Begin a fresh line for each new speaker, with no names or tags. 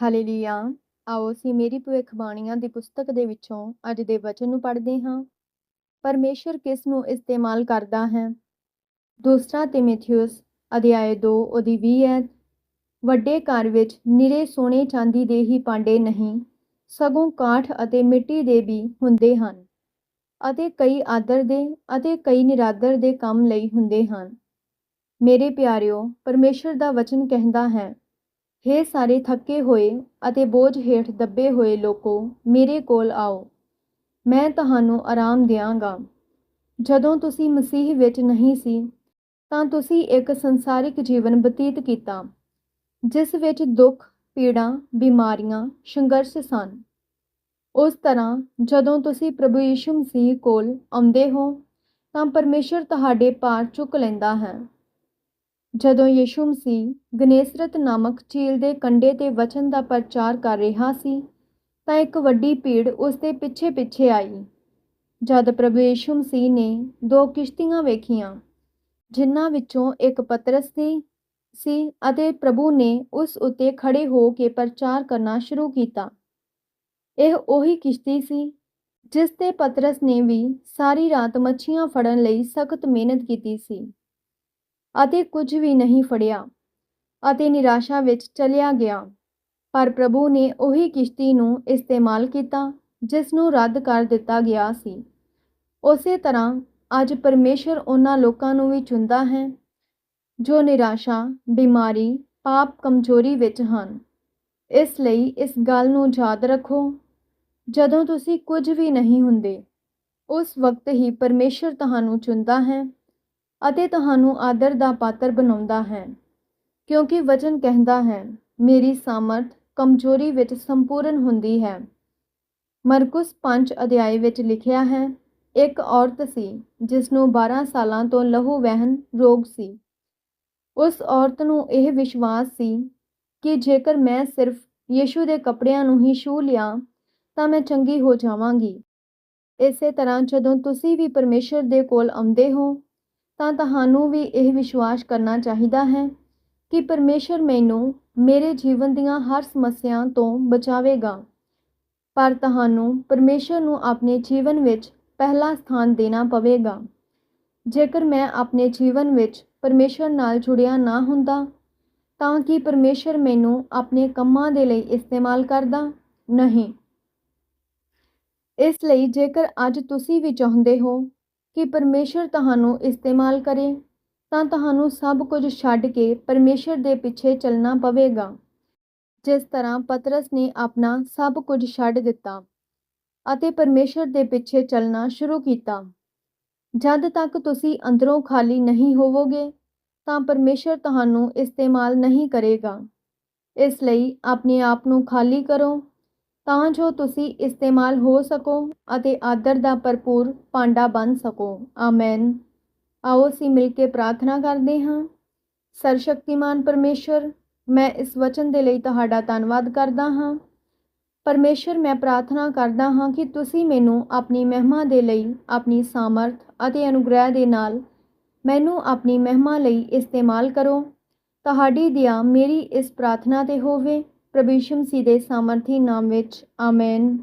Hallelujah. ਆਓ ਅਸੀਂ ਮੇਰੀ ਭਵਿੱਖਬਾਣੀਆਂ ਦੀ ਪੁਸਤਕ ਦੇ ਵਿੱਚੋਂ ਅੱਜ ਦੇ ਵਚਨ ਨੂੰ ਪੜ੍ਹਦੇ ਹਾਂ। ਪਰਮੇਸ਼ਰ ਕਿਸ ਨੂੰ ਇਸਤੇਮਾਲ ਕਰਦਾ ਹੈ? ਦੂਸਰਾ ਤਿਮੋਥਿਉਸ ਅਧਿਆਇ 2 ਉਹਦੀ 20 ਹੈ, ਵੱਡੇ ਘਰ ਵਿੱਚ ਨਿਰੇ ਸੋਨੇ ਚਾਂਦੀ ਦੇ ਹੀ ਭਾਂਡੇ ਨਹੀਂ, ਸਗੋਂ ਕਾਠ ਅਤੇ ਮਿੱਟੀ ਦੇ ਵੀ ਹੁੰਦੇ ਹਨ, ਅਤੇ ਕਈ ਆਦਰ ਦੇ ਅਤੇ ਕਈ ਨਿਰਾਦਰ ਦੇ ਕੰਮ ਲਈ ਹੁੰਦੇ ਹਨ। ਮੇਰੇ ਪਿਆਰਿਓ, ਪਰਮੇਸ਼ਰ ਦਾ ਵਚਨ ਕਹਿੰਦਾ ਹੈ ਹੇ ਸਾਰੇ ਥੱਕੇ ਹੋਏ ਅਤੇ ਬੋਝ ਹੇਠ ਦੱਬੇ ਹੋਏ ਲੋਕੋ, ਮੇਰੇ ਕੋਲ ਆਓ। ਮੈਂ ਤੁਹਾਨੂੰ ਆਰਾਮ ਦਿਆਂਗਾ। ਜਦੋਂ ਤੁਸੀਂ ਮਸੀਹ ਵਿੱਚ ਨਹੀਂ ਸੀ, ਤਾਂ ਤੁਸੀਂ ਇੱਕ ਸੰਸਾਰਿਕ ਜੀਵਨ ਬਤੀਤ ਕੀਤਾ, ਜਿਸ ਵਿੱਚ ਦੁੱਖ, ਪੀੜਾਂ, ਬਿਮਾਰੀਆਂ, ਸੰਘਰਸ਼ ਸਨ। ਉਸ ਤਰ੍ਹਾਂ ਜਦੋਂ ਤੁਸੀਂ ਪ੍ਰਭੂ ਯਿਸੂ ਮਸੀਹ ਕੋਲ ਆਉਂਦੇ ਹੋ, ਤਾਂ ਪਰਮੇਸ਼ਰ ਤੁਹਾਡੇ ਪਾਰ ਚੁੱਕ ਲੈਂਦਾ ਹੈ। ਜਦੋਂ ਯਿਸੂ ਮਸੀਹ ਗਨੇਸਰਤ ਨਾਮਕ ਝੀਲ ਦੇ ਕੰਢੇ ਤੇ ਵਚਨ ਦਾ ਪ੍ਰਚਾਰ ਕਰ ਰਿਹਾ ਸੀ, ਤਾਂ ਇੱਕ ਵੱਡੀ ਭੀੜ ਉਸ ਦੇ ਪਿੱਛੇ ਪਿੱਛੇ ਆਈ। ਜਦ ਪ੍ਰਭੂ ਯਿਸੂ ਮਸੀਹ ਨੇ ਦੋ ਕਿਸ਼ਤੀਆਂ ਵੇਖੀਆਂ, ਜਿਨ੍ਹਾਂ ਵਿੱਚੋਂ ਇੱਕ ਪਤਰਸ ਦੀ ਸੀ ਅਤੇ ਪ੍ਰਭੂ ਨੇ ਉਸ ਉੱਤੇ ਖੜੇ ਹੋ ਕੇ ਪ੍ਰਚਾਰ ਕਰਨਾ ਸ਼ੁਰੂ ਕੀਤਾ। ਇਹ ਉਹੀ ਕਿਸ਼ਤੀ ਸੀ, ਜਿਸ ਤੇ ਪਤਰਸ ਨੇ ਵੀ ਸਾਰੀ ਰਾਤ ਮੱਛੀਆਂ ਫੜਨ ਲਈ ਸਖਤ ਮਿਹਨਤ ਕੀਤੀ ਸੀ। ਅਤੇ ਕੁਝ ਵੀ ਨਹੀਂ ਫੜਿਆ ਅਤੇ ਨਿਰਾਸ਼ਾ ਵਿੱਚ ਚਲਿਆ ਗਿਆ। ਪਰ ਪ੍ਰਭੂ ਨੇ ਉਹੀ ਕਿਸ਼ਤੀ ਨੂੰ ਇਸਤੇਮਾਲ ਕੀਤਾ, ਜਿਸ ਨੂੰ ਰੱਦ ਕਰ ਦਿੱਤਾ ਗਿਆ ਸੀ। ਉਸੇ ਤਰ੍ਹਾਂ ਅੱਜ ਪਰਮੇਸ਼ਰ ਉਹਨਾਂ ਲੋਕਾਂ ਨੂੰ ਵੀ ਚੁਣਦਾ ਹੈ, ਜੋ ਨਿਰਾਸ਼ਾ, ਬਿਮਾਰੀ, ਪਾਪ ਕਮਜ਼ੋਰੀ ਵਿੱਚ ਹਨ। ਇਸ ਲਈ ਇਸ ਗੱਲ ਨੂੰ ਯਾਦ ਰੱਖੋ, ਜਦੋਂ ਤੁਸੀਂ ਕੁਝ ਵੀ ਨਹੀਂ ਹੁੰਦੇ, ਉਸ ਵਕਤ ਹੀ ਪਰਮੇਸ਼ਰ ਤੁਹਾਨੂੰ ਚੁਣਦਾ ਹੈ। ਅਤੇ ਤੁਹਾਨੂੰ ਆਦਰ ਦਾ ਪਾਤਰ ਬਣਾਉਂਦਾ ਹੈ, ਕਿਉਂਕਿ ਵਚਨ ਕਹਿੰਦਾ ਹੈ, ਮੇਰੀ ਸਾਮਰਥ ਕਮਜ਼ੋਰੀ ਵਿੱਚ ਸੰਪੂਰਨ ਹੁੰਦੀ ਹੈ। ਮਰਕੁਸ 5 ਅਧਿਆਇ ਵਿੱਚ ਲਿਖਿਆ ਹੈ, ਇੱਕ ਔਰਤ ਸੀ ਜਿਸ ਨੂੰ 12 ਸਾਲਾਂ ਤੋਂ ਲਹੂ ਵਹਿਨ ਰੋਗ ਸੀ। ਉਸ ਔਰਤ ਨੂੰ ਇਹ ਵਿਸ਼ਵਾਸ ਸੀ ਕਿ ਜੇਕਰ ਮੈਂ ਸਿਰਫ ਯੀਸ਼ੂ ਦੇ ਕੱਪੜਿਆਂ ਨੂੰ ਹੀ ਛੂ ਲਿਆ, ਤਾਂ ਮੈਂ ਚੰਗੀ ਹੋ ਜਾਵਾਂਗੀ। ਇਸੇ ਤਰ੍ਹਾਂ ਜਦੋਂ ਤੁਸੀਂ ਵੀ ਪਰਮੇਸ਼ਰ ਦੇ ਕੋਲ ਆਉਂਦੇ ਹੋ ਤਾਂ ਤੁਹਾਨੂੰ ਵੀ ਇਹ ਵਿਸ਼ਵਾਸ ਕਰਨਾ ਚਾਹੀਦਾ ਹੈ ਕਿ ਪਰਮੇਸ਼ਰ ਮੈਨੂੰ ਮੇਰੇ ਜੀਵਨ ਦੀਆਂ ਹਰ ਸਮੱਸਿਆ ਤੋਂ ਬਚਾਵੇਗਾ। ਪਰ ਤੁਹਾਨੂੰ ਪਰਮੇਸ਼ਰ ਨੂੰ ਆਪਣੇ ਜੀਵਨ ਵਿੱਚ ਪਹਿਲਾ ਸਥਾਨ ਦੇਣਾ ਪਵੇਗਾ। ਜੇਕਰ ਮੈਂ ਆਪਣੇ ਜੀਵਨ ਵਿੱਚ ਪਰਮੇਸ਼ਰ ਨਾਲ ਜੁੜਿਆ ਨਾ ਹੁੰਦਾ, ਤਾਂ ਕਿ ਪਰਮੇਸ਼ਰ ਮੈਨੂੰ ਆਪਣੇ ਕੰਮਾਂ ਦੇ ਲਈ ਇਸਤੇਮਾਲ ਕਰਦਾ? ਨਹੀਂ। ਇਸ ਲਈ ਜੇਕਰ ਅੱਜ ਤੁਸੀਂ ਵੀ ਚਾਹੁੰਦੇ ਹੋ ਕਿ ਪਰਮੇਸ਼ਰ ਤੁਹਾਨੂੰ ਇਸਤੇਮਾਲ ਕਰੇ, ਤਾਂ ਤੁਹਾਨੂੰ ਸਭ ਕੁਝ ਛੱਡ ਕੇ ਪਰਮੇਸ਼ਰ ਦੇ ਪਿੱਛੇ ਚੱਲਣਾ ਪਵੇਗਾ। ਜਿਸ ਤਰ੍ਹਾਂ ਪਤਰਸ ਨੇ ਆਪਣਾ ਸਭ ਕੁਝ ਛੱਡ ਦਿੱਤਾ ਅਤੇ ਪਰਮੇਸ਼ਰ ਦੇ ਪਿੱਛੇ ਚੱਲਣਾ ਸ਼ੁਰੂ ਕੀਤਾ। ਜਦ ਤੱਕ ਤੁਸੀਂ ਅੰਦਰੋਂ ਖਾਲੀ ਨਹੀਂ ਹੋਵੋਗੇ, ਤਾਂ ਪਰਮੇਸ਼ਰ ਤੁਹਾਨੂੰ ਇਸਤੇਮਾਲ ਨਹੀਂ ਕਰੇਗਾ। ਇਸ ਲਈ ਆਪਣੇ ਆਪ ਨੂੰ ਖਾਲੀ ਕਰੋ ਤਾਂ ਜੋ ਤੁਸੀਂ ਇਸਤੇਮਾਲ ਹੋ ਸਕੋ ਅਤੇ ਆਦਰ ਦਾ ਭਰਪੂਰ ਭਾਂਡਾ ਬਣ ਸਕੋ। ਆਮੇਨ। ਆਓ ਅਸੀਂ ਮਿਲ ਕੇ ਪ੍ਰਾਰਥਨਾ ਕਰਦੇ ਹਾਂ। ਸਰਸ਼ਕਤੀਮਾਨ ਪਰਮੇਸ਼ਰ, ਮੈਂ ਇਸ ਵਚਨ ਦੇ ਲਈ ਤੁਹਾਡਾ ਧੰਨਵਾਦ ਕਰਦਾ ਹਾਂ। ਪਰਮੇਸ਼ਰ, ਮੈਂ ਪ੍ਰਾਰਥਨਾ ਕਰਦਾ ਹਾਂ ਕਿ ਤੁਸੀਂ ਮੈਨੂੰ ਆਪਣੀ ਮਹਿਮਾ ਦੇ ਲਈ ਆਪਣੀ ਸਾਮਰਥ ਅਤੇ ਅਨੁਗ੍ਰਹਿ ਦੇ ਨਾਲ ਮੈਨੂੰ ਆਪਣੀ ਮਹਿਮਾ ਲਈ ਇਸਤੇਮਾਲ ਕਰੋ। ਤੁਹਾਡੀ ਦਿਆ ਮੇਰੀ ਇਸ ਪ੍ਰਾਰਥਨਾ ਤੇ ਹੋਵੇ। ਪ੍ਰਭੂ ਸੀ ਦੇ ਸਾਮਰਥੀ ਨਾਮ ਵਿੱਚ ਆਮੇਨ।